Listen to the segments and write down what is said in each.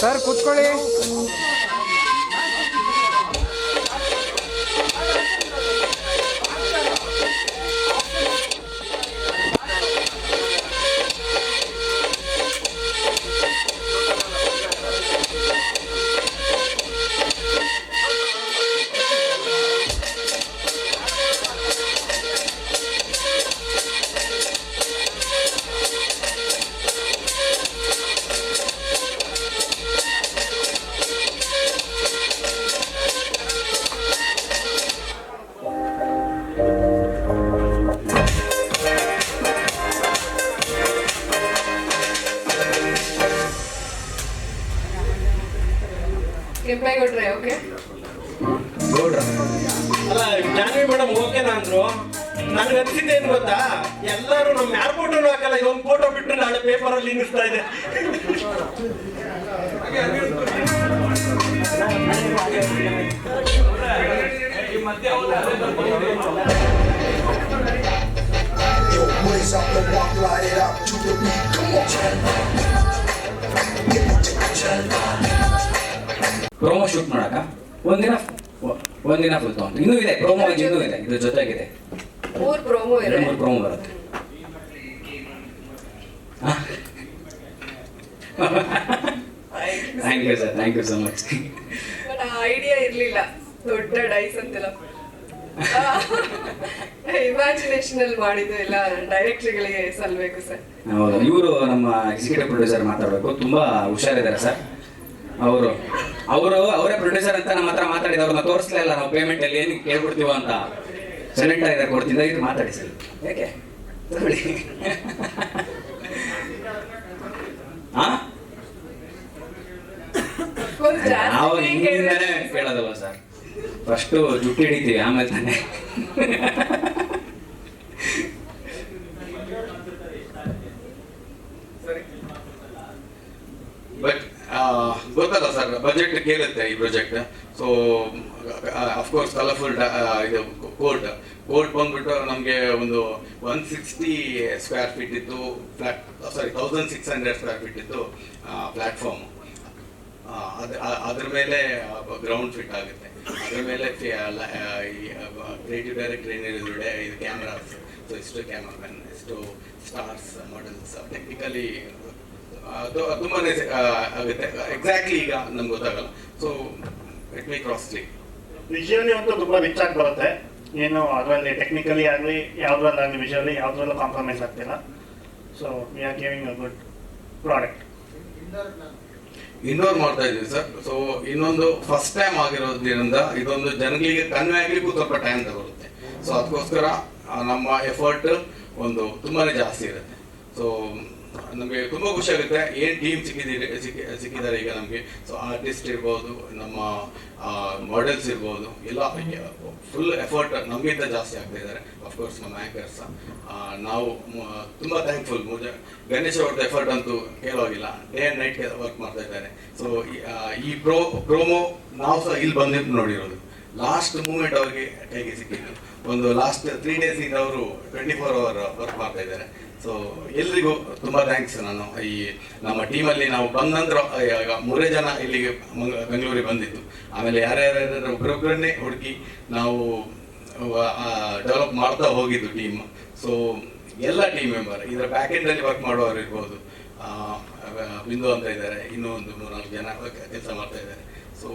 Sir ಕೂತ್ಕೊಳ್ಳಿ Yo, out the walk, light it up to the beat. Come on, promo shoot ಮಾಡಕ ಒಂದಿನ ಒಂದಿನ full ತಗೊಂಡು. ಇನ್ನೂ ಇದೆ ಪ್ರೋಮೋ ಇನ್ನೂ ಇದೆ. ಇದ್ರ ಜೊತೆಗಿದೆ. ಮೂರು ಪ್ರೋಮೋ ಇದೆ. ಎರಡು ಮೂರು ಪ್ರೋಮೋ ಬರುತ್ತೆ. Thank you sir thank you so much idea ಇರಲಿಲ್ಲ. ದೊಡ್ಡ ಡೈಸ್ ಅಂತೆಲ್ಲ. ಇಮ್ಯಾಜಿನೇಷನ್ ಅಲ್ಲಿ ಮಾಡಿದ್ದು ಎಲ್ಲ ಡೈರೆಕ್ಟರ್ಗಳಿಗೆ ಸಲ್ಬೇಕು ಸರ್ ಹೌದು ಇವರು ನಮ್ಮ ಎಕ್ಸಿಕ್ಯೂಟಿವ್ ಪ್ರೊಡ್ಯೂಸರ್ ಮಾತಾಡಬೇಕು. ತುಂಬಾ ಹುಷಾರಿದ್ದಾರೆ ಸರ್ ಅವರು ಅವರು ಅವರೇ ಪ್ರೊಡ್ಯೂಸರ್ ಅಂತ ನಮ್ಮ ಹತ್ರ ಮಾತಾಡಿದ ಅವ್ರನ್ನ ತೋರಿಸ್ಲೇ ಇಲ್ಲ ನಾವು ಪೇಮೆಂಟ್ ಅಲ್ಲಿ ಏನು ಕೇಳ್ಬಿಡ್ತೀವೋ ಅಂತ. ಸೆಲೆಕ್ಟ್ ಆಗಿದೆ ಕೊಡ್ತಿದ್ದ ಇದು ಮಾತಾಡಿ ಸರ್ ಯಾಕೆ? ತಗೊಳ್ಳಿ ಹಾ ಕೇಳೋದಲ್ಲ ನಾವು ಹಿಂದಿಂದನೇ ಕೇಳೋದಲ್ವ ಸರ್ ಫಸ್ಟು ಜುಟ್ಟು ಹಿಡಿತೀವಿ, ಆಮೇಲೆ ತಾನೆ. ಬಟ್ ಗೊತ್ತಲ್ಲ ಸರ್ ಬಜೆಟ್ ಕೇಳುತ್ತೆ ಈ project so of course colourful ಇದು ಕೋರ್ಟ್ ಕೋರ್ಟ್ ಬಂದ್ಬಿಟ್ಟು ನಮಗೆ ಒಂದು ಒನ್ ಸಿಕ್ಸ್ಟಿ ಸ್ಕ್ವೇರ್ ಫೀಟ್ ಇತ್ತು flat sorry thousand six hundred square feet ಇತ್ತು ಪ್ಲಾಟ್ಫಾರ್ಮ್ ಅದ್ರ ಮೇಲೆ ಗ್ರೌಂಡ್ ಫಿಟ್ ಆಗುತ್ತೆ. ಅದ್ರ ಮೇಲೆ ಕ್ರಿಯೇಟಿವ್ ಡೈರೆಕ್ಟರ್ ಏನಿದೆ ಇದು ಕ್ಯಾಮ್ರಾಸ್ ಸೊ ಇಷ್ಟು ಕ್ಯಾಮ್ರಾಮನ್ ಇಷ್ಟು ಸ್ಟಾರ್ಸ್ ಮಾಡೆಲ್ಸ್ ಟೆಕ್ನಿಕಲಿ ತುಂಬಾ ಆಗುತ್ತೆ. ಎಕ್ಸಾಕ್ಟ್ಲಿ ಈಗ ನಮ್ಗೆ ಗೊತ್ತಾಗಲ್ಲ. ಸೊ ಇಟ್ ಮೇ ಕಾಸ್ಟ್ಲಿ ವಿಷಯನೇ ಅಂತೂ ತುಂಬಾ ರಿಚ್ ಆಗಿ ಬರುತ್ತೆ. ಏನು ಅದರಲ್ಲಿ ಟೆಕ್ನಿಕಲಿ ಆಗಲಿ ಯಾವುದ್ರಲ್ಲಾಗಲಿ ವಿಷಯಲ್ಲಿ ಯಾವುದ್ರಲ್ಲೂ ಕಾಂಪ್ರಮೈಸ್ ಆಗ್ತಿಲ್ಲ. So we are giving a good product indoor ಮಾಡ್ತಾ ಇದ್ದೀವಿ ಸರ್. ಸೊ ಇನ್ನೊಂದು ಫಸ್ಟ್ ಟೈಮ್ ಆಗಿರೋದ್ರಿಂದ ಇದೊಂದು ಜನಗಳಿಗೆ ಕನ್ವೆ ಆಗ್ಲಿಕ್ಕೂ ಸ್ವಲ್ಪ ಟೈಮ್ ತಗೊಳುತ್ತೆ. ಸೊ ಅದಕ್ಕೋಸ್ಕರ ನಮ್ಮ ಎಫರ್ಟ್ ಒಂದು ತುಂಬಾನೇ ಜಾಸ್ತಿ ಇರುತ್ತೆ. ಸೊ ನಮಗೆ ತುಂಬಾ ಖುಷಿ ಆಗುತ್ತೆ. ಏನ್ ಟೀಮ್ ಸಿಕ್ಕಿದ್ದೀರಿ ಸಿಕ್ಕಿ ಸಿಕ್ಕಿದ್ದಾರೆ ಈಗ ನಮಗೆ? ಸೊ ಆರ್ಟಿಸ್ಟ್ ಇರ್ಬೋದು, ನಮ್ಮ ಮಾಡೆಲ್ಸ್ ಇರ್ಬೋದು, ಎಲ್ಲ ಫುಲ್ ಎಫರ್ಟ್ ನಮಗಿಂತ ಜಾಸ್ತಿ ಆಗ್ತಾ ಇದ್ದಾರೆ. ಅಫ್ಕೋರ್ಸ್ ನಮ್ಮ ಆ್ಯಂಕರ್ಸ್ ನಾವು ತುಂಬ ಥ್ಯಾಂಕ್ಫುಲ್ ಗಣೇಶ್ ಅವ್ರದ್ದು ಎಫರ್ಟ್ ಅಂತೂ ಕೇಳೋಗಿಲ್ಲ ಡೇ ಆ್ಯಂಡ್ ನೈಟ್ ವರ್ಕ್ ಮಾಡ್ತಾ ಇದ್ದಾರೆ. ಸೊ ಈ ಪ್ರೋ ಪ್ರೋಮೋ ನಾವು ಸಹ ಇಲ್ಲಿ ಬಂದಿದ್ದು ನೋಡಿರೋದು. ಲಾಸ್ಟ್ ಮೂಮೆಂಟ್ ಅವ್ರಿಗೆ ಕೈಗೆ ಸಿಕ್ಕಿದ್ದು. ಒಂದು ಲಾಸ್ಟ್ ತ್ರೀ ಡೇಸ್ ಇಂದ ಅವರು ಟ್ವೆಂಟಿ ಫೋರ್ ಅವರ್ ವರ್ಕ್ ಮಾಡ್ತಾ ಇದ್ದಾರೆ. ಸೊ ಎಲ್ರಿಗೂ ತುಂಬಾ ಥ್ಯಾಂಕ್ಸ್ ನಾನು. ಈ ನಮ್ಮ ಟೀಮಲ್ಲಿ ನಾವು ಬಂದ ನಂತರ ಮೂರೇ ಜನ ಇಲ್ಲಿಗೆ ಬೆಂಗಳೂರಿಗೆ ಬಂದಿದ್ದು. ಆಮೇಲೆ ಯಾರ್ಯಾರು ಒಬ್ಬರೊಬ್ಬರನ್ನೇ ಹುಡುಕಿ ನಾವು ಡೆವಲಪ್ ಮಾಡ್ತಾ ಹೋಗಿದ್ದು ಟೀಮ್ ಸೊ ಎಲ್ಲ ಟೀಮ್ ಮೆಂಬರ್ ಇದರ ಅಲ್ಲಿ ವರ್ಕ್ ಮಾಡುವವರು ಇರ್ಬೋದು. ಬಿಂದು ಅಂತ ಇದ್ದಾರೆ ಇನ್ನೂ ಒಂದು ಮೂರ್ನಾಲ್ಕು ಜನ ಕೆಲಸ ಮಾಡ್ತಾ ಇದ್ದಾರೆ ಸೊ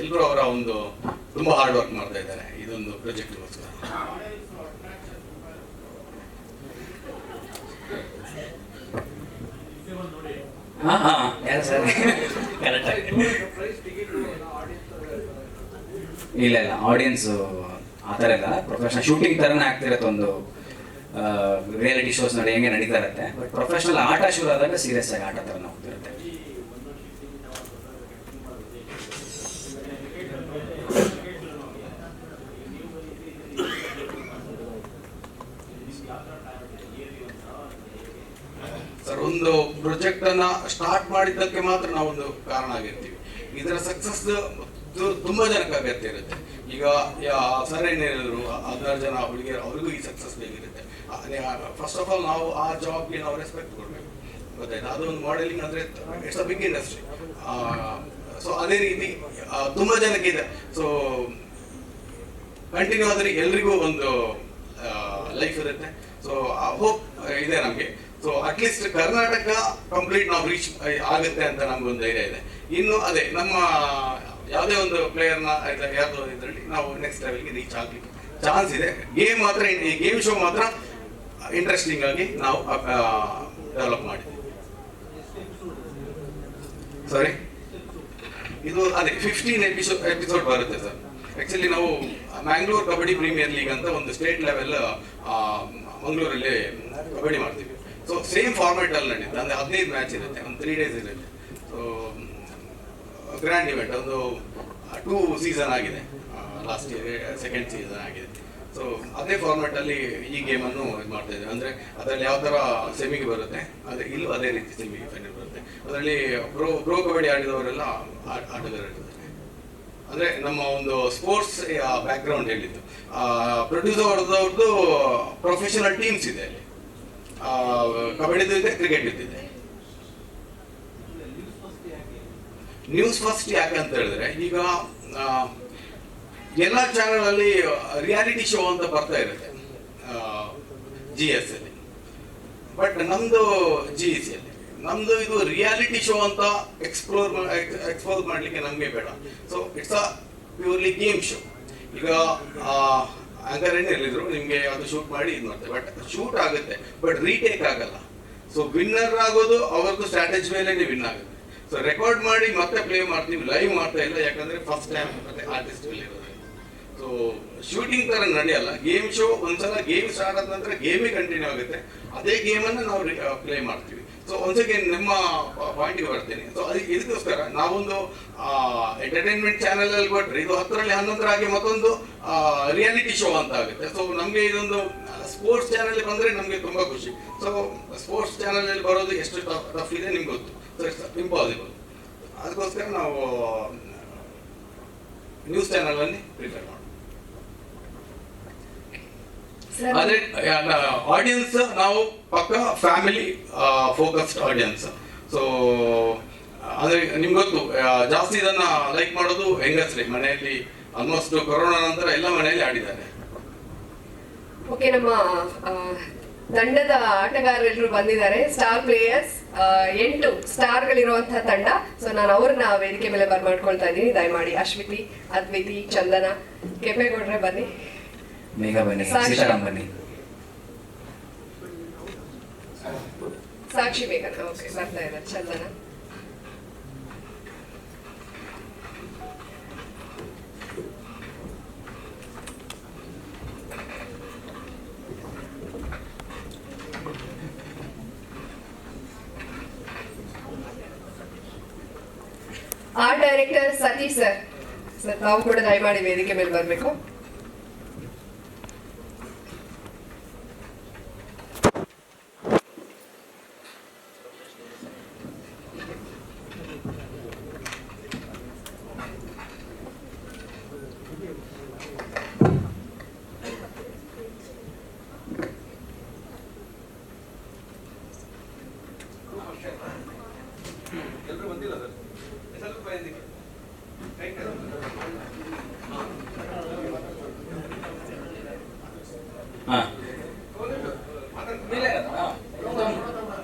ಎಲ್ಲರೂ ಅವರ ಒಂದು ತುಂಬಾ ಹಾರ್ಡ್ ವರ್ಕ್ ಮಾಡ್ತಾ ಇದ್ದಾರೆ ಇದೊಂದು ಪ್ರಾಜೆಕ್ಟ್ಗೋಸ್ಕರ ಇಲ್ಲ ಇಲ್ಲ. ಆಡಿಯನ್ಸ್ ಆ ಥರ ಇಲ್ಲ. ಪ್ರೊಫೆಷನಲ್ ಶೂಟಿಂಗ್ ಥರನೇ ಆಗ್ತಿರತ್ತೆ ಒಂದು ರಿಯಾಲಿಟಿ ಶೋಸ್ ನೋಡಿ ಹೆಂಗೆ ನಡೀತಾ ಇರುತ್ತೆ. ಬಟ್ ಪ್ರೊಫೆಷನಲ್ ಆಟ ಶುರು ಆದಾಗ ಸೀರಿಯಸ್ ಆಗಿ ಆಟ ಥರನೇ ಹೋಗ್ತಿರುತ್ತೆ ಸರ್ ಒಂದು ಪ್ರಾಜೆಕ್ಟ್ ಅನ್ನ ಸ್ಟಾರ್ಟ್ ಮಾಡಿದ್ದಕ್ಕೆ ಮಾತ್ರ ನಾವೊಂದು ಕಾರಣ ಆಗಿರ್ತೀವಿ. ಇದರ ಸಕ್ಸಸ್ ತುಂಬಾ ಜನಕ್ಕೆ ಅಗತ್ಯ ಇರುತ್ತೆ. ಈಗ ಸರ್ ಏನಿದ್ರು ಹದಿನಾರು ಜನ ಹುಡುಗಿಯರು ಅವ್ರಿಗೂ ಈ ಸಕ್ಸಸ್ ಬೇಕಿರುತ್ತೆ. ಫಸ್ಟ್ ಆಫ್ ಆಲ್ ನಾವು ಆ ಜಾಬ್ಗೆ ನಾವು ರೆಸ್ಪೆಕ್ಟ್ ಕೊಡಬೇಕು. ಅದು ಅದೊಂದು ಮಾಡೆಲಿಂಗ್ ಅಂದ್ರೆ it's a big industry so ಅದೇ ರೀತಿ ತುಂಬಾ ಜನಕ್ಕೆ ಇದೆ. ಸೊ ಕಂಟಿನ್ಯೂ ಆದರೆ ಎಲ್ರಿಗೂ ಒಂದು ಲೈಫ್ ಇರುತ್ತೆ. ಸೊ ಹೋಪ್ ಇದೆ ನಮಗೆ. So at least Karnataka complete ನಾವು ರೀಚ್ ಆಗುತ್ತೆ ಅಂತ ನಮ್ಗೊಂದು ಧೈರ್ಯ ಇದೆ. ಇನ್ನು ಅದೇ, ನಮ್ಮ ಯಾವುದೇ ಒಂದು ಪ್ಲೇಯರ್ನ ಯಾವುದೋ ಇದರಲ್ಲಿ ನಾವು ನೆಕ್ಸ್ಟ್ ಲೆವೆಲ್ಗೆ ರೀಚ್ ಆಗಲಿಕ್ಕೆ ಚಾನ್ಸ್ ಇದೆ. ಗೇಮ್ ಮಾತ್ರ, ಈ ಗೇಮ್ ಶೋ ಮಾತ್ರ ಇಂಟ್ರೆಸ್ಟಿಂಗ್ ಆಗಿ ನಾವು ಡೆವಲಪ್ ಮಾಡಿದ್ದೀವಿ ಸಾರಿ ಇದು ಅದೇ ಫಿಫ್ಟೀನ್ ಎಪಿಸೋಡ್ ಎಪಿಸೋಡ್ ಬರುತ್ತೆ ಸರ್. ಆಕ್ಚುಲಿ ನಾವು ಮ್ಯಾಂಗ್ಳೂರ್ ಕಬಡ್ಡಿ ಪ್ರೀಮಿಯರ್ ಲೀಗ್ ಅಂತ ಒಂದು ಸ್ಟೇಟ್ ಲೆವೆಲ್ ಮಂಗಳೂರಲ್ಲಿ ಕಬಡ್ಡಿ ಮಾಡ್ತೀವಿ. ಸೊ ಸೇಮ್ ಫಾರ್ಮ್ಯಾಟ್ ಅಲ್ಲಿ ನಡೀತದೆ ಅಂದ್ರೆ ಹದಿನೈದು ಮ್ಯಾಚ್ ಇರುತ್ತೆ. ಒಂದು ತ್ರೀ ಡೇಸ್ ಇರುತ್ತೆ. ಸೊ ಗ್ರ್ಯಾಂಡ್ ಇವೆಂಟ್ ಒಂದು ಟೂ ಸೀಸನ್ ಆಗಿದೆ. ಲಾಸ್ಟ್ ಇಯರ್ ಸೆಕೆಂಡ್ ಸೀಸನ್ ಆಗಿದೆ. ಸೊ ಅದೇ ಫಾರ್ಮ್ಯಾಟ್ ಅಲ್ಲಿ ಈ ಗೇಮ್ ಅನ್ನು ಇದು ಮಾಡ್ತಾ ಇದ್ದೀವಿ. ಅಂದ್ರೆ ಅದರಲ್ಲಿ ಯಾವ ತರ ಸೆಮಿಗೆ ಬರುತ್ತೆ? ಅದೇ, ಇಲ್ಲೂ ಅದೇ ರೀತಿ ಸೆಮಿಗೆ ಫೈನಲ್ ಬರುತ್ತೆ. ಅದರಲ್ಲಿ ಪ್ರೋ ಪ್ರೋ ಕಬಡ್ಡಿ ಆಡಿದವರೆಲ್ಲ ಆಟಗಾರರು ಆಟಗಾರರಿದ್ದಾರೆ ಅಂದ್ರೆ ನಮ್ಮ ಒಂದು ಸ್ಪೋರ್ಟ್ಸ್ ಬ್ಯಾಕ್ ಗ್ರೌಂಡ್ ಹೇಳಿದ್ದು ಪ್ರೊಡ್ಯೂಸರ್ ಅವ್ರದ್ದು ಪ್ರೊಫೆಷನಲ್ ಟೀಮ್ಸ್ ಇದೆ ಅಲ್ಲಿ. ಕಬಡ್ಡಿದು ಇದೆ ಕ್ರಿಕೆಟ್ ಇದೆ. ನ್ಯೂಸ್ ಫಸ್ಟ್ ಯಾಕೆ ಅಂತ ಹೇಳಿದ್ರೆ, ಈಗ ಎಲ್ಲ ಚಾನೆಲ್ ಅಲ್ಲಿ ರಿಯಾಲಿಟಿ ಶೋ ಅಂತ ಬರ್ತಾ ಇರುತ್ತೆ ಜಿ ಎಸ್ ಅಲ್ಲಿ. ಬಟ್ ನಮ್ದು ಜಿ ಎಸ್ ಅಲ್ಲಿ. ನಮ್ದು ಇದು ರಿಯಾಲಿಟಿ ಶೋ ಅಂತ ಎಕ್ಸ್ಪ್ಲೋರ್ ಎಕ್ಸ್ಪೋಸ್ ಮಾಡ್ಲಿಕ್ಕೆ ನಮಗೆ ಬೇಡ. So it's a purely game show ಈಗ ಏನ್ ಹೇಳಿದ್ರು ನಿಮ್ಗೆ ಅದು ಶೂಟ್ ಮಾಡಿ ಇದು ಮಾಡ್ತಾರೆ. ಬಟ್ ಶೂಟ್ ಆಗುತ್ತೆ ಬಟ್ ರೀಟೇಕ್ ಆಗಲ್ಲ. ಸೊ ವಿನ್ನರ್ ಆಗೋದು ಅವ್ರದ್ದು ಸ್ಟ್ರಾಟಜಿ ಮೇಲೆ ವಿನ್ ಆಗುತ್ತೆ. ಸೊ ರೆಕಾರ್ಡ್ ಮಾಡಿ ಮತ್ತೆ ಪ್ಲೇ ಮಾಡ್ತೀವಿ ಲೈವ್ ಮಾಡ್ತಾ ಇಲ್ಲ, ಯಾಕಂದ್ರೆ ಫಸ್ಟ್ ಟೈಮ್ ಮತ್ತೆ ಆರ್ಟಿಸ್ಟ್ ಇರೋದು ಸೊ ಶೂಟಿಂಗ್ ತರ ನಡೆಯಲ್ಲ. ಗೇಮ್ ಶೋ ಒಂದ್ಸಲ ಗೇಮ್ ಸ್ಟಾರ್ಟ್ ಆದ ನಂತರ ಗೇಮೇ ಕಂಟಿನ್ಯೂ ಆಗುತ್ತೆ. ಅದೇ ಗೇಮ್ ಅನ್ನ ನಾವು ಪ್ಲೇ ಮಾಡ್ತೀವಿ. ಸೊ ಒಂದ್ಸ ನಿಮ್ಮ ಪಾಯಿಂಟ್ಗೆ ಬರ್ತೇನೆ. ಸೊ ಅದಕ್ಕೆ ಇದಕ್ಕೋಸ್ಕರ ನಾವೊಂದು ಎಂಟರ್ಟೈನ್ಮೆಂಟ್ ಚಾನೆಲ್ ಅಲ್ಲಿ ಕೊಟ್ರೆ ಇದು ಹತ್ತರಲ್ಲಿ ಹನ್ನೊಂದರ ಹಾಗೆ ಮತ್ತೊಂದು ರಿಯಾಲಿಟಿ ಶೋ ಅಂತ ಆಗುತ್ತೆ. ಸೊ ನಮಗೆ ಇದೊಂದು ಸ್ಪೋರ್ಟ್ಸ್ ಚಾನೆಲ್ ಬಂದ್ರೆ ನಮಗೆ ತುಂಬಾ ಖುಷಿ. ಸೊ ಸ್ಪೋರ್ಟ್ಸ್ ಚಾನೆಲ್ ಅಲ್ಲಿ ಬರೋದು ಎಷ್ಟು ಟಫ್ ಇದೆ ನಿಮ್ಗೆ ಗೊತ್ತು. ಸೊ ಇಟ್ಸ್ ಇಂಪಾಸಿಬಲ್ ಅದಕ್ಕೋಸ್ಕರ ನಾವು ನ್ಯೂಸ್ ಚಾನೆಲ್ ಅಲ್ಲಿ ಪ್ರಿಪೇರ್ ಮಾಡೋದು ಆದ್ರೆ ಆಡಿಯನ್ಸ್ ನಾವು ಪಕ್ಕ ಫ್ಯಾಮಿಲಿ ಫೋಕಸ್ಡ್ ಆಡಿಯನ್ಸ್ ಸೊ ಅಂದ್ರೆ ನಿಮ್ಗೆ ಗೊತ್ತು ಜಾಸ್ತಿ ಇದನ್ನ ಲೈಕ್ ಮಾಡೋದು ಹೆಂಗಸ್ರಿ ಮನೆಯಲ್ಲಿ ಆಲ್ಮೋಸ್ಟ್ ಕೊರೋನಾ ನಂತರ ಎಲ್ಲ ಮನೆಯಲ್ಲಿ ಆಡಿದ್ದಾರೆ. ಓಕೆ ನಮ್ಮ ತಂಡದ ಆಟಗಾರರೆಲ್ಲರೂ ಬಂದಿದ್ದಾರೆ. ಸ್ಟಾರ್ ಪ್ಲೇಯರ್ಸ್ ಎಂಟು ಸ್ಟಾರ್ ಗಳಿರುವಂತಹ ತಂಡ. ಸೊ ನಾನು ಅವ್ರನ್ನ ವೇದಿಕೆ ಮೇಲೆ ಬರ್ಮಾಡ್ಕೊಳ್ತಾ ಇದ್ದೀನಿ. ದಯಮಾಡಿ ಅಶ್ವಿತಿ ಅದ್ವಿತಿ ಚಂದನ ಕೆಂಪೇಗೌಡ್ರೆ ಬನ್ನಿ. ಬೇಗ ಬನ್ನಿ ಸಾಕ್ಷಿ. ಸೀತಾರಾಮ್ ಬನ್ನಿ ಸಾಕ್ಷಿ ಬೇಕನ ಓಕೆ ಬರ್ತಾ ಇದ್ದಾರೆ Chandana art director Satish sir sir ತಾವು ಕೂಡ ದಯಮಾಡಿ ವೇದಿಕೆ ಮೇಲೆ ಬರಬೇಕು. ಹಾ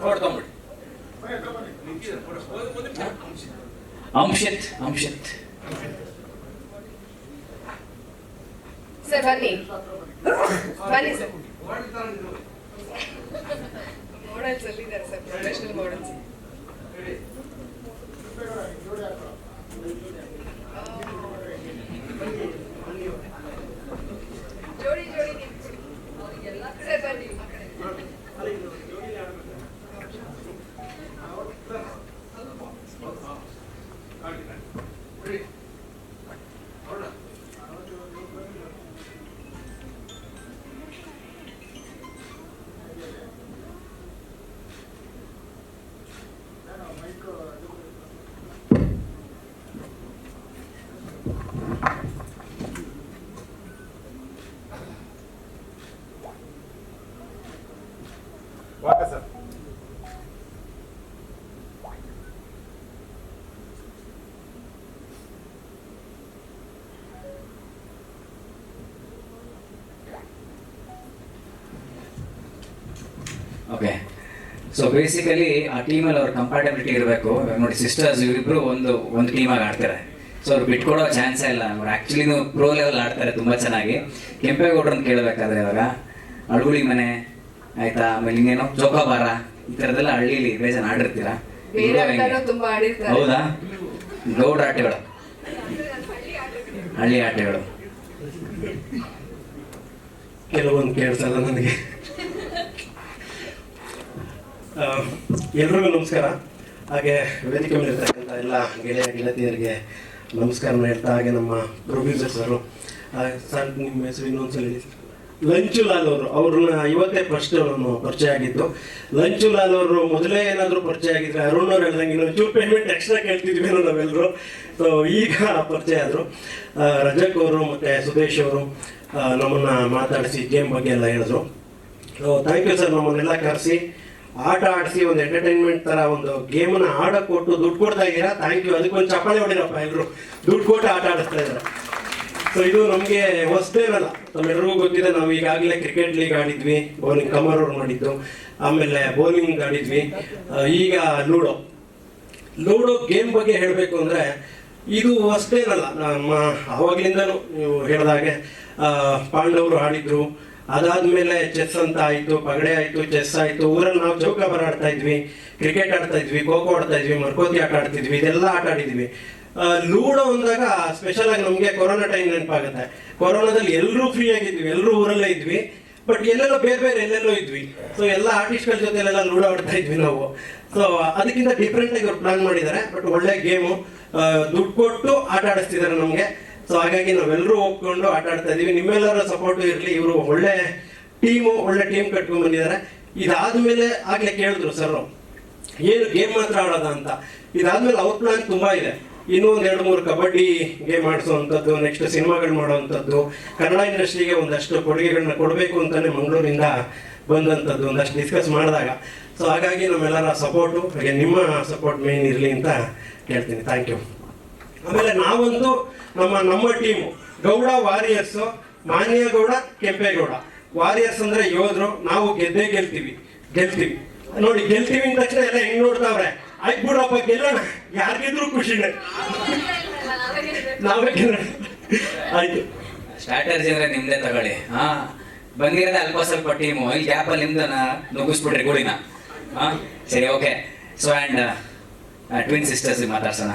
ಹೊಡ್ಕೊಂಬಿಡಿ ಅಂಶಿತ್ ಅಂಶಿತ್ ಸರ್ ಬನ್ನಿ ಬನ್ನಿ ಸರ್ ಮಾಡೆಲ್ಸ್ ಅಲ್ಲಿ ಇದ್ದಾರೆ ಸರ್ ಪ್ರೊಫೆಷನಲ್ ಮಾಡೆಲ್ಸ್ ಜೋಡಿ ಜೋಡಿ ನಿಂತ್ಕೊಳ್ಳಿ. ಸರ್ ಬನ್ನಿ ಓಕೆ. ಸೊ ಬೇಸಿಕಲಿ ಆ ಟೀಮಲ್ಲಿ ಅವ್ರ ಕಂಫರ್ಟಬಿಲಿಟಿ ಇರಬೇಕು. ನೋಡಿ ಸಿಸ್ಟರ್ಸ್ ಇವರಿಬ್ರು ಒಂದು ಒಂದು ಟೀಮಾಗಿ ಆಡ್ತಾರೆ. ಸೊ ಅವ್ರು ಬಿಟ್ಕೊಡೋ ಚಾನ್ಸೇ ಇಲ್ಲ. ಅವ್ರು ಆ್ಯಕ್ಚುಲಿ ಪ್ರೋ ಲೆವೆಲ್ ಆಡ್ತಾರೆ ತುಂಬ ಚೆನ್ನಾಗಿ. ಕೆಂಪೇಗೌಡ್ರನ್ನ ಕೇಳಬೇಕಾದ್ರೆ ಇವಾಗ ಅಳುಗುಳಿ ಮನೆ ಆಯ್ತಾ? ಆಮೇಲೆ ಇನ್ನೇನು ಚೌಕಾಬಾರ ಈ ಥರದ್ದೆಲ್ಲ ಹಳ್ಳಿಲಿ ಬೇಜಾನ್ ಆಡಿರ್ತೀರಾ ಬೇರೆ ಇವ್ರು ತುಂಬಾ ಆಡಿರ್ತಾರೆ. ಹೌದಾ? ಗೌಡ ಆಟಗಳು. ಹಳ್ಳಿ ಆಟಗಳು. ಕೆಲವೊಂದು ಕೇಳಿಸಲ್ಲ ನನಗೆ ಆ, ಎಲ್ರಿಗೂ ನಮಸ್ಕಾರ. ಹಾಗೆ ವೇದಿಕೆ ಮೇಲೆ ಇರ್ತಕ್ಕಂಥ ಎಲ್ಲ ಗೆಳೆಯ, ಗೆಳತಿಯರಿಗೆ ನಮಸ್ಕಾರ ಹೇಳ್ತಾ ಹಾಗೆ ನಮ್ಮ ಪ್ರೊಡ್ಯೂಸರ್ ಸರು ಸರ್, ನಿಮ್ಮ ಹೆಸರು ಇನ್ನೊಂದ್ಸಲ ಸರ್ ಲಂಚು ಲಾಲ್ ಅವರು, ಅವ್ರನ್ನ ಇವತ್ತೇ ಫಸ್ಟ್ ನಾನು ಪರಿಚಯ ಆಗಿದ್ದು. ಲಂಚು ಲಾಲ್ ಅವರು ಮೊದಲೇ ಏನಾದರೂ ಪರಿಚಯ ಆಗಿದ್ರೆ ಅರುಣ್ ಅವ್ರು ಹೇಳ್ದಂಗೆ ಇನ್ನೊಂಚೂರು ಪೇಮೆಂಟ್ ಎಕ್ಸ್ಟ್ರಾ ಕೇಳ್ತಿದ್ವಿ ನಾವೆಲ್ಲರೂ ಸೊ ಈಗ ಪರಿಚಯ ಆದರು. ರಜಕ್ ಅವರು ಮತ್ತು ಸುದೇಶ್ ಅವರು ನಮ್ಮನ್ನ ಮಾತಾಡಿಸಿ, ಗೇಮ್ ಬಗ್ಗೆ ಎಲ್ಲ ಹೇಳಿದ್ರು. ಸೊ ಥ್ಯಾಂಕ್ ಯು ಸರ್ ನಮ್ಮನ್ನೆಲ್ಲ ಕರೆಸಿ ಆಟ ಆಡಿಸಿ ಒಂದು ಎಂಟರ್ಟೈನ್ಮೆಂಟ್ ತರ ಒಂದು ಗೇಮ್ನ ಆಡ ಕೊಟ್ಟು ದುಡ್ಡು ಕೊಡ್ತಾ ಇದ್ದೀರಾ? ಥ್ಯಾಂಕ್ ಯು ಅದಕ್ಕೊಂದು ಚಪ್ಪಾಳೆ ಹೊಡಿರಪ್ಪ ಎಲ್ಲರೂ ದುಡ್ಡು ಕೊಟ್ಟು ಆಟ ಆಡಿಸ್ತಾ ಇದ್ದಾರೆ. ಸೊ ಇದು ನಮಗೆ ಹೊಸದೇನಲ್ಲ ನಮ್ಮೆಲ್ಲರಿಗೂ ಗೊತ್ತಿದೆ, ನಾವು ಈಗಾಗಲೇ ಕ್ರಿಕೆಟ್ ಲೀಗ್ ಆಡಿದ್ವಿ. ಬೌಲಿಂಗ್ ಕಮರ್ ಅವ್ರು ಮಾಡಿದ್ದು. ಆಮೇಲೆ ಬೌಲಿಂಗ್ ಆಡಿದ್ವಿ. ಈಗ ಲೂಡೋ. ಲೂಡೋ ಗೇಮ್ ಬಗ್ಗೆ ಹೇಳಬೇಕು ಅಂದರೆ, ಇದು ಅಷ್ಟೇನಲ್ಲ ನಮ್ಮ ಆವಾಗಲಿಂದನೂ ನೀವು ಹೇಳಿದಾಗೆ ಪಾಂಡವರು ಆಡಿದ್ರು. ಅದಾದ್ಮೇಲೆ ಚೆಸ್ ಅಂತ ಆಯಿತು, ಪಗಡೆ ಆಯಿತು ಚೆಸ್ ಆಯಿತು, ಊರಲ್ಲಿ ನಾವು ಚೌಕಾಬಾರ ಆಡ್ತಾ ಇದ್ವಿ ಕ್ರಿಕೆಟ್ ಆಡ್ತಾ ಇದ್ವಿ, ಖೋ ಖೋ ಆಡ್ತಾ ಇದ್ವಿ, ಮರ್ಕೋತಿ ಆಟ ಆಡ್ತಿದ್ವಿ, ಇದೆಲ್ಲ ಆಟ ಆಡಿದ್ವಿ. ಲೂಡೋ ಅಂದಾಗ ಸ್ಪೆಷಲ್ ಆಗಿ ನಮಗೆ ಕೊರೋನಾ ಟೈಮ್ ನೆನಪಾಗುತ್ತೆ. ಕೊರೋನಾದಲ್ಲಿ ಎಲ್ಲರೂ ಫ್ರೀ ಆಗಿದ್ವಿ, ಎಲ್ಲರೂ ಊರಲ್ಲೇ ಇದ್ವಿ ಬಟ್ ಎಲ್ಲೆಲ್ಲೋ ಬೇರೆ ಬೇರೆ ಎಲ್ಲೆಲ್ಲೋ ಇದ್ವಿ. ಸೊ ಎಲ್ಲ ಆರ್ಟಿಸ್ಟ್ಗಳ ಜೊತೆಲೆಲ್ಲ ಲೂಡೋ ಆಡ್ತಾ ಇದ್ವಿ ನಾವು. ಸೊ ಅದಕ್ಕಿಂತ ಡಿಫ್ರೆಂಟ್ ಆಗಿ ಅವ್ರು ಪ್ಲಾನ್ ಮಾಡಿದ್ದಾರೆ ಬಟ್ ಒಳ್ಳೆ ಗೇಮು ದುಡ್ಡು ಕೊಟ್ಟು ಆಟ ಆಡಿಸ್ತಿದ್ದಾರೆ ನಮಗೆ. ಸೊ ಹಾಗಾಗಿ ನಾವೆಲ್ಲರೂ ಹೋಗ್ಕೊಂಡು ಆಟ ಆಡ್ತಾ ಇದೀವಿ ನಿಮ್ಮೆಲ್ಲರ ಸಪೋರ್ಟು ಇರಲಿ. ಇವರು ಒಳ್ಳೆ ಟೀಮು ಒಳ್ಳೆ ಟೀಮ್ ಕಟ್ಕೊಂಡ್ ಬಂದಿದ್ದಾರೆ. ಇದಾದ್ಮೇಲೆ ಆಗ್ಲೇ ಕೇಳಿದ್ರು ಸರ್ ಏನು ಗೇಮ್ ಮಾತ್ರ ಆಡೋದ ಅಂತ? ಇದಾದ್ಮೇಲೆ ಅವ್ರ ಪ್ಲಾನ್ ತುಂಬಾ ಇದೆ. ಇನ್ನೂ ಒಂದು ಎರಡು ಮೂರು ಕಬಡ್ಡಿ ಗೇಮ್ ಆಡಿಸುವಂಥದ್ದು ನೆಕ್ಸ್ಟ್ ಸಿನಿಮಾಗಳು ಮಾಡುವಂಥದ್ದು ಕನ್ನಡ ಇಂಡಸ್ಟ್ರಿಗೆ ಒಂದಷ್ಟು ಕೊಡುಗೆಗಳನ್ನ ಕೊಡಬೇಕು ಅಂತಾನೆ ಮಂಗಳೂರಿಂದ ಬಂದಂಥದ್ದು ಒಂದಷ್ಟು ಡಿಸ್ಕಸ್ ಮಾಡಿದಾಗ. ಸೊ ಹಾಗಾಗಿ ನಮ್ಮೆಲ್ಲರ ಸಪೋರ್ಟು ಹಾಗೆ ನಿಮ್ಮ ಸಪೋರ್ಟ್ ಮೇನ್ ಇರಲಿ ಅಂತ ಹೇಳ್ತೀನಿ ಥ್ಯಾಂಕ್ ಯು ಆಮೇಲೆ ನಾವೊಂದು ನಮ್ಮ ನಮ್ಮ ಟೀಮು. ಗೌಡ ವಾರಿಯರ್ಸ್ ಮಾನ್ಯ ಗೌಡ ಕೆಂಪೇಗೌಡ ವಾರಿಯರ್ಸ್ ಅಂದ್ರೆ ಯೋಧರು, ನಾವು ಗೆದ್ದೇ ಗೆಲ್ತೀವಿ. ಗೆಲ್ತೀವಿ. ನೋಡಿ, ಗೆಲ್ತೀವಿ ಅಂದ ತಕ್ಷಣ ಎಲ್ಲ ಹೆಂಗ್ ನೋಡ್ತಾವ್ರೆ? ಆಯ್ತು ಬಿಡಪ್ಪ, ಗೆಲ್ಲೋಣ. ಯಾರಿಗಿದ್ರು ಖುಷಿನೇ ನಾವೇ ಗೆಲ್ಲೋಣ. ಆಯ್ತು. ಸ್ಟ್ರಾಟಜಿ ಅಂದ್ರೆ ನಿಮ್ದೇ ತಗೊಳ್ಳಿ. ಹಾ. ಬಂದಿರೋದೇ ಅಲ್ಪ ಸ್ವಲ್ಪ ಟೀಮು. ಈ ಗ್ಯಾಪಲ್ಲಿ ನಿಮ್ದನ್ನ ನುಗ್ಗಿಸ್ಬಿಟ್ರಿ ಗುಡಿನ ಹಾ. ಸರಿ ಓಕೆ ಸೊ ಆ್ಯಂಡ್ ಟ್ವಿನ್ ಸಿಸ್ಟರ್ಸಿಗೆ ಮಾತಾಡ್ಸೋಣ.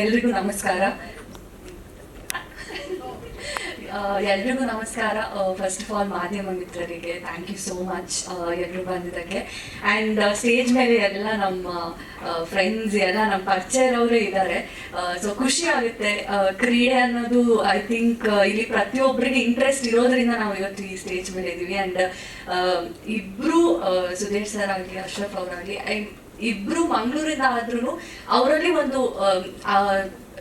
ಎಲ್ರಿಗೂ ನಮಸ್ಕಾರ. ಎಲ್ರಿಗೂ ನಮಸ್ಕಾರ. ಫಸ್ಟ್ ಆಫ್ ಆಲ್ ಮಾಧ್ಯಮ ಮಿತ್ರರಿಗೆ ಥ್ಯಾಂಕ್ ಯು ಸೋ ಮಚ್ ಎಲ್ಲರೂ ಬಂದಿದ್ದಕ್ಕೆ. ಆ್ಯಂಡ್ ಸ್ಟೇಜ್ ಮೇಲೆ ಎಲ್ಲ ನಮ್ಮ ಫ್ರೆಂಡ್ಸ್ ಎಲ್ಲ ನಮ್ಮ ಪರಿಚಯ ಇರೋರೇ ಇದ್ದಾರೆ ಸೊ ಖುಷಿ ಆಗುತ್ತೆ. ಕ್ರೀಡೆ ಅನ್ನೋದು ಐ ಥಿಂಕ್ ಇಲ್ಲಿ ಪ್ರತಿಯೊಬ್ಬರಿಗೆ ಇಂಟ್ರೆಸ್ಟ್ ಇರೋದ್ರಿಂದ ನಾವು ಇವತ್ತು ಈ ಸ್ಟೇಜ್ ಮೇಲೆ ಇದ್ದೀವಿ ಆ್ಯಂಡ್ ಇಬ್ಬರು ಸುಧೀರ್ ಸರ್ ಆಗಲಿ, ಅಶ್ರಫ್ ಅವರಾಗಲಿ ಇಬ್ರು ಮಂಗಳೂರಿಂದ ಆದ್ರೂ ಅವರಲ್ಲಿ ಒಂದು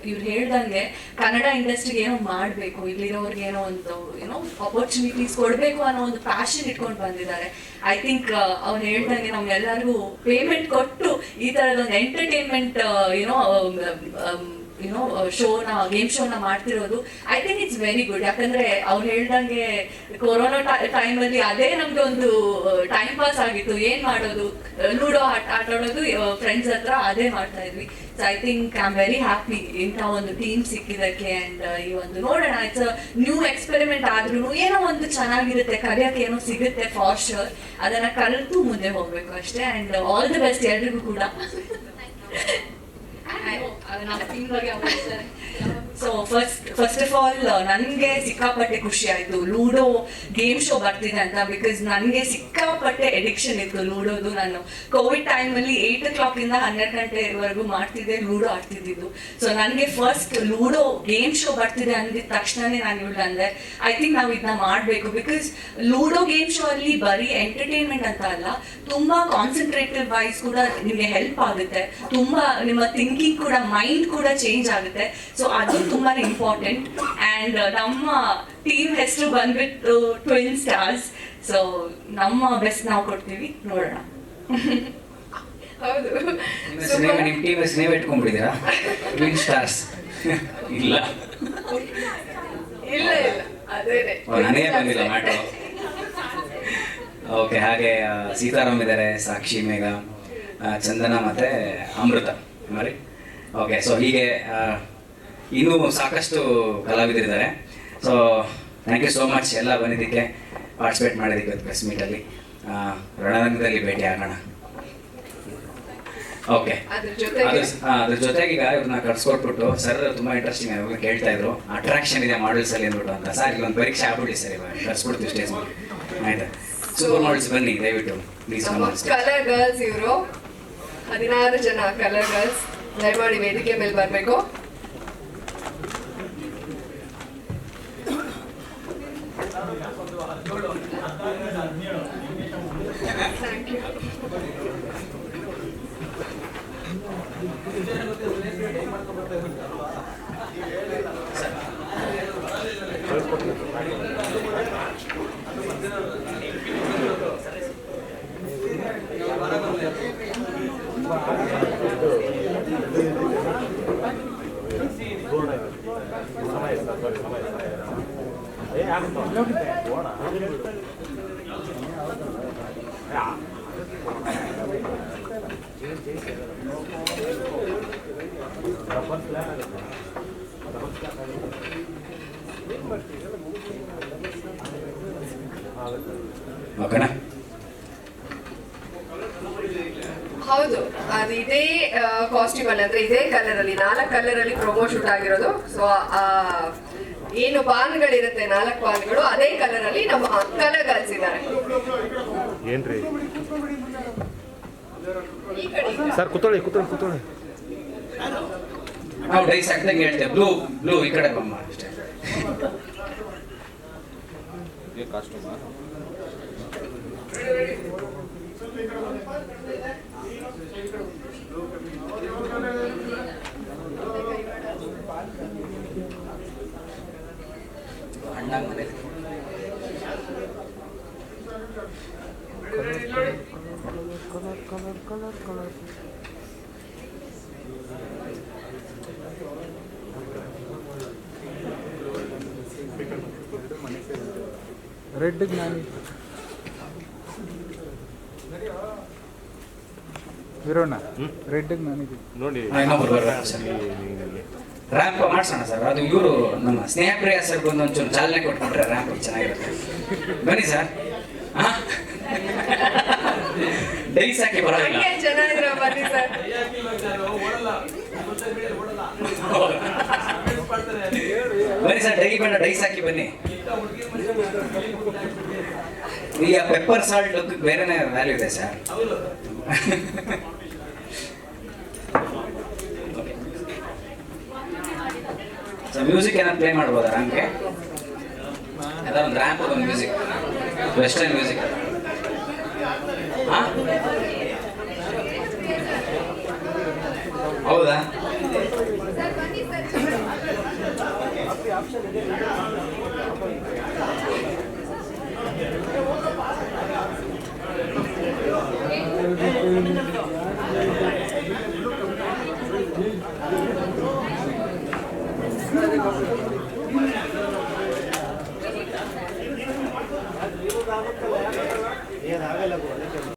ಇವ್ರು ಹೇಳ್ದಂಗೆ ಕನ್ನಡ ಇಂಡಸ್ಟ್ರಿಗೆ ಏನೋ ಮಾಡಬೇಕು, ಇಲ್ಲಿರೋರ್ಗೆ ಏನೋ ಒಂದು, ಏನೋ ಅಪರ್ಚುನಿಟೀಸ್ ಕೊಡಬೇಕು ಅನ್ನೋ ಒಂದು ಪ್ಯಾಷನ್ ಇಟ್ಕೊಂಡು ಬಂದಿದ್ದಾರೆ. ಐ ಥಿಂಕ್ ಅವ್ರು ಹೇಳ್ದಂಗೆ ನಮ್ಗೆಲ್ಲರಿಗೂ ಪೇಮೆಂಟ್ ಕೊಟ್ಟು ಈ ಥರದ ಒಂದು ಎಂಟರ್ಟೈನ್ಮೆಂಟ್ ಏನೋ ಏನೋ ಶೋನ ಗೇಮ್ ಶೋನ ಮಾಡ್ತಿರೋದು. I think it's very good ಯಾಕಂದ್ರೆ ಅವ್ರು ಹೇಳ್ದಂಗೆ ಕೊರೋನಾ ಟೈಮಲ್ಲಿ ಅದೇ ನಮ್ಗೆ ಒಂದು ಟೈಮ್ ಪಾಸ್ ಆಗಿತ್ತು. ಏನ್ ಮಾಡೋದು? ಲೂಡೋ ಆಟ ಆಟ ಆಡೋದು ಫ್ರೆಂಡ್ಸ್ ಹತ್ರ ಅದೇ ಮಾಡ್ತಾ ಇದ್ವಿ. So I think I am very happy ಇಂಥ ಒಂದು ಟೀಮ್ ಸಿಕ್ಕಿದಕ್ಕೆ ಅಂಡ್ ಈ ಒಂದು ನೋಡೋಣ. ಇಟ್ಸ್ ನ್ಯೂ ಎಕ್ಸ್ಪೆರಿಮೆಂಟ್ ಆದ್ರೂ ಏನೋ ಒಂದು ಚೆನ್ನಾಗಿರುತ್ತೆ. ಕಲಿಯಕ್ಕೆ ಏನೋ ಸಿಗುತ್ತೆ ಫಾರ್ ಶೋರ್ ಅದನ್ನ ಕಲಿತು ಮುಂದೆ ಹೋಗ್ಬೇಕು ಅಷ್ಟೇ. ಅಂಡ್ ಆಲ್ ದಿ ಬೆಸ್ಟ್ ಎಲ್ರಿಗೂ ಕೂಡ. ನಮ್ಮ ಟೀಮ್ ಬಗ್ಗೆ so first first of all ನನಗೆ ಸಿಕ್ಕಾಪಟ್ಟೆ ಖುಷಿ ಆಯ್ತು. ಲೂಡೋ ಗೇಮ್ ಶೋ ಬರ್ತಿದೆ ಅಂತ ಬಿಕಾಸ್ ನನಗೆ ಸಿಕ್ಕಾಪಟ್ಟೆ ಎಡಿಕ್ಷನ್ ಇತ್ತು ಲೂಡೋದು ನಾನು. ಕೋವಿಡ್ ಟೈಮಲ್ಲಿ ಏಯ್ಟ್ ಓ ಕ್ಲಾಕ್ ಇಂದ ಹನ್ನೆರಡು ಗಂಟೆವರೆಗೂ ಮಾಡ್ತಿದ್ದೆ ಲೂಡೋ ಆಡ್ತಿದ್ದಿದ್ದು. ಸೊ ನನಗೆ ಫಸ್ಟ್ ಲೂಡೋ ಗೇಮ್ ಶೋ ಬರ್ತಿದೆ ಅಂದಿದ ತಕ್ಷಣನೇ ನಾನು ಇವಳು ಅಂದೆ ಐ ಥಿಂಕ್ ನಾವು ಇದನ್ನ ಮಾಡಬೇಕು. ಬಿಕಾಸ್ ಲೂಡೋ ಗೇಮ್ ಶೋ ಅಲ್ಲಿ ಬರೀ ಎಂಟರ್ಟೈನ್ಮೆಂಟ್ ಅಂತ ಅಲ್ಲ, ತುಂಬಾ ಕಾನ್ಸಂಟ್ರೇಟಿವ್ ವೈಸ್ ಕೂಡ ನಿಮಗೆ ಹೆಲ್ಪ್ ಆಗುತ್ತೆ. ತುಂಬಾ ನಿಮ್ಮ ಥಿಂಕಿಂಗ್ ಕೂಡ ಮೈಂಡ್ ಕೂಡ ಚೇಂಜ್ ಆಗುತ್ತೆ. ಸೊ ಅದು ತುಂಬಾನೇ ಇಂಪಾರ್ಟೆಂಟ್ ಅಂಡ್ ನಮ್ಮ ಟೀಮ್ ಹೆಸರು ಬಂದ್ಬಿಟ್ಟು ಟ್ವಿನ್ ಸ್ಟಾರ್ಸ್ ಸೊ ನಮ್ಮ ಬೆಸ್ಟ್ ನಾವು ಕೊಡ್ತೀವಿ. ನೋಡೋಣ. ಹೌದು. ನಿಮ್ಮ ಟೀಮ್ ಸ್ನೇಹ ಇಟ್ಕೊಂಡ್ಬಿಟ್ಟಿದ್ದೀರಾ? ಟ್ವಿನ್ ಸ್ಟಾರ್ಸ್ ಇಲ್ಲ. ಇಲ್ಲ ಇಲ್ಲ. ಅದೇನೆ ನನಗೆ ಬಂದಿಲ್ಲ ಮ್ಯಾಟ್ರು ಓಕೆ ಹಾಗೆ ಸೀತಾರಾಮ್ ಇದ್ದಾರೆ ಸಾಕ್ಷಿ ಮೇಘ ಚಂದನ ಮತ್ತೆ ಅಮೃತ. ಮರಿ ಓಕೆ ಸೊ ಹೀಗೆ ಇನ್ನೂ ಸಾಕಷ್ಟು ಕಲಾವಿದರಿದ್ದಾರೆ. So thank you so much ಎಲ್ಲ ಬಂದಿದ್ದಕ್ಕೆ ಪಾರ್ಟಿಸಿಪೇಟ್ ಮಾಡಿದ್ದಕ್ಕೆ ಪ್ರೆಸ್ ಮೀಟಲ್ಲಿ ರಣರಂಗದಲ್ಲಿ ಭೇಟಿ ಆಗೋಣ. ಓಕೆ ಅದ್ರ ಜೊತೆಗೆ ಅದ್ರ ಜೊತೆಗೆ ಈಗ ಇವ್ರನ್ನ ಕರ್ಸ್ಕೊಟ್ಬಿಟ್ಟು ಸರ್ ತುಂಬಾ ಇಂಟ್ರೆಸ್ಟಿಂಗ್ ಆಗಿ ಕೇಳ್ತಾ ಇದ್ರು. ಅಟ್ರಾಕ್ಷನ್ ಇದೆ ಮಾಡಲ್ಸ್ ಅಲ್ಲಿ ಅಂದ್ಬಿಟ್ಟು ಅಂತ. ಸರ್ ಇಲ್ಲೊಂದು ಪರೀಕ್ಷೆ ಆಗ್ಬಿಡಿ ಸರ್ ಇವಾಗ. ಕಳ್ಸ್ಕೊಡ್ತೀವಿ ಸ್ಟೇಜ್ ಆಯ್ತಾ? ಸೂಪರ್ ಮಾಡಲ್ಸ್ ಬನ್ನಿ ದಯವಿಟ್ಟು. ಪ್ಲೀಸ್ ಕಲರ್ ಗರ್ಲ್ಸ್ ಇವರು. ಹದಿನಾರು ಜನ ಕಲರ್ ಗರ್ಲ್ಸ್ ದಯಮಾಡಿ ವೇದಿಕೆ ಮೇಲೆ ಬರಬೇಕು. ಥ್ಯಾಂಕ್ ಯು ಓಕೆನಾ ಹೌದು. ಅದು ಇದೇ ಕಾಸ್ಟ್ಯೂಮ್ ಅಲ್ಲಿ ಅಂದ್ರೆ ಇದೇ ಕಲರ್ ಅಲ್ಲಿ ನಾಲ್ಕು ಕಲರ್ ಅಲ್ಲಿ ಪ್ರೊಮೋ ಶೂಟ್ ಆಗಿರೋದು ಸೊ ಏನು ಬಾನ್ಗಳಿರುತ್ತೆ ನಾಲ್ಕು ಬಾನ್ಗಳು ಅದೇ ಕಲರ್ ಅಲ್ಲಿ ನಮ್ಮ ಅಕ್ಕನ ಗರ್ಲ್ಸ್ ಇದ್ದಾರೆ ಏನ್ರಿ. ಸರ್ ಕೂತ್ಕೊಳ್ಳಿ ಕೂತ್ಕೊಳ್ಳಿ ಕೂತ್ಕೊಳ್ಳಿ. ನಾವು ಡೈಸ್ ಹಾಕ್ದಂಗೆ ಹೇಳ್ತೇವೆ ಬ್ಲೂ ಬ್ಲೂ ಈ ಕಡೆ ಬಮ್ಮ ಅಷ್ಟೇ. ये customer colour colour colour colour red ಜ್ಞಾನಿ. ವೀರಣ್ಣ ರೆಡ್ ಜ್ಞಾನಿಗೆ ನೋಡಿ. ರ್ಯಾಂಪ್ ಮಾಡ್ಸೋಣ ಸರ್. ಅದು ಇವರು ನಮ್ಮ ಸ್ನೇಹಪ್ರಿಯ ಸರ್ ಬಂದು ಒಂಚೂರು ಚಾಲನೆ ಕೊಟ್ಬಿಟ್ರೆ ರ್ಯಾಂಪ್ ಚೆನ್ನಾಗಿರುತ್ತೆ. ಬನ್ನಿ ಸರ್. ಹಾ? ಡೈಸ್ ಹಾಕಿ ಬರೋದಿಲ್ಲ. ಹಂಗೆ ಜನ ಇದ್ರೆ ಬನ್ನಿ ಸರ್. ಬನ್ನಿ ಸರ್ ಬೇಡ ಡೈಸ್ ಹಾಕಿ ಬನ್ನಿ. ಈಗ ಪೆಪ್ಪರ್ ಸಾಲ್ಟ್ ಲುಕ್ ಬೇರೆನೇ ವ್ಯಾಲ್ಯೂ ಇದೆ ಸರ್ ಸೊ ಮ್ಯೂಸಿಕ್ ಏನಾದ್ರು ಪ್ಲೇ ಮಾಡ್ಬೋದಾ ರ್ಯಾಂಪ್ಗೆ ಅದ ಒಂದು ರ್ಯಾಂಪ್ ಒಂದು ಮ್ಯೂಸಿಕ್ ವೆಸ್ಟರ್ನ್ ಮ್ಯೂಸಿಕ್ ಹೌದಾ? ये नावे लगो